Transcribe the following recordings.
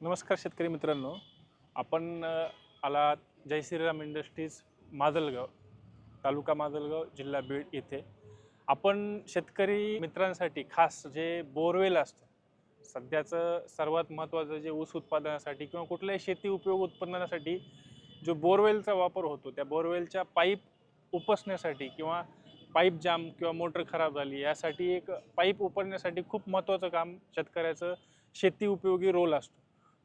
नमस्कार शेतकरी मित्रांनो. आपण आला जय श्रीराम इंडस्ट्रीज माजलगाव तालुका माजलगाव जिल्हा बीड येथे. आपण शेतकरी मित्रांसाठी खास जे बोरवेल असतं सध्याचं सर्वात महत्त्वाचं जे ऊस उत्पादनासाठी किंवा कुठल्याही शेती उपयोग उत्पादनासाठी जो बोरवेलचा वापर होतो त्या बोरवेलच्या पाईप उपसण्यासाठी किंवा पाईप जाम किंवा मोटर खराब झाली यासाठी एक पाईप उपरण्यासाठी खूप महत्त्वाचं काम शेतकऱ्याचं शेती उपयोगी रोल असतो.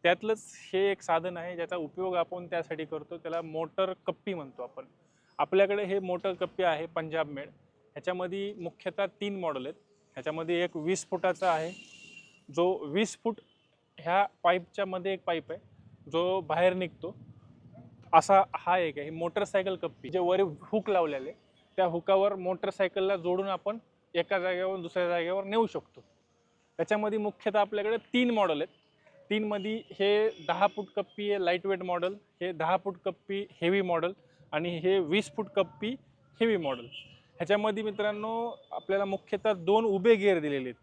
त्यातलंच हे एक साधन आहे ज्याचा उपयोग आपण त्यासाठी करतो. त्याला मोटर कप्पी म्हणतो आपण. आपल्याकडे हे मोटर कप्पी आहे पंजाब मेड. ह्याच्यामध्ये मुख्यतः तीन मॉडेल आहेत. ह्याच्यामध्ये एक वीस फुटाचा आहे. जो वीस फूट ह्या पाईपच्यामध्ये एक पाईप आहे. जो बाहेर निघतो. असा हा एक आहे मोटरसायकल कप्पी. जे वर हुक लावलेले त्या हुकावर मोटरसायकलला जोडून आपण एका जागेवर दुसऱ्या जागेवर नेऊ शकतो. त्याच्यामध्ये मुख्यतः आपल्याकडे तीन मॉडेल आहेत. तीनमध्ये हे दहा फूट कप्पी हे लाइट वेट मॉडल हे दहा फूट कप्पी हेवी मॉडेल आणि हे वीस फूट कप्पी हेवी मॉडेल ह्याच्यामध्ये मित्रांनो आपल्याला मुख्यतः दोन उभे गेअर दिलेले आहेत.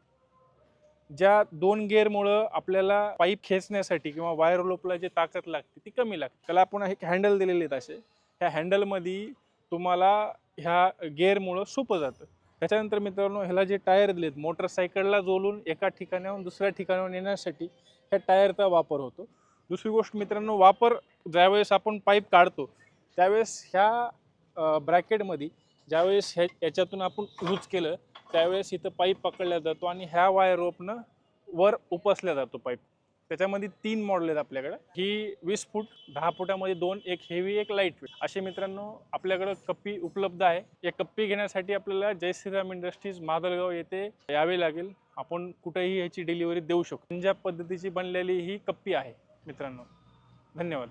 ज्या दोन गेअरमुळं आपल्याला पाईप खेचण्यासाठी किंवा वायर लोपला जी ताकद लागते ती कमी लागते. त्याला आपण एक हँडल दिलेले आहेत असे. ह्या हँडलमध्ये तुम्हाला ह्या गेअरमुळं सोपं जातं. त्याच्यानंतर मित्रांनो ह्याला जे टायर दिलेत मोटरसायकलला जोलून एका ठिकाणाहून दुसऱ्या ठिकाणाहून नेण्यासाठी ह्या टायरचा वापर होतो. दुसरी गोष्ट मित्रांनो वापर ज्यावेळेस आपण पाईप काढतो त्यावेळेस ह्या ब्रॅकेटमध्ये ज्यावेळेस ह्या याच्यातून आपण यूज केलं त्यावेळेस इथं पाईप पकडला जातो आणि ह्या वायर रोपनं वर उपसल्या जातो पाईप. त्याच्यामध्ये तीन मॉडेल आहेत आपल्याकडे. ही वीस फूट दहा फुटामध्ये दोन एक हेवी एक लाइट वेट असे मित्रांनो आपल्याकडं कप्पी उपलब्ध आहे. या कप्पी घेण्यासाठी आपल्याला जय श्रीराम इंडस्ट्रीज मादलगाव येथे यावे लागेल. आपण कुठेही ह्याची डिलिव्हरी देऊ शकतो. पंजाब पद्धतीची बनलेली ही कप्पी आहे मित्रांनो. धन्यवाद.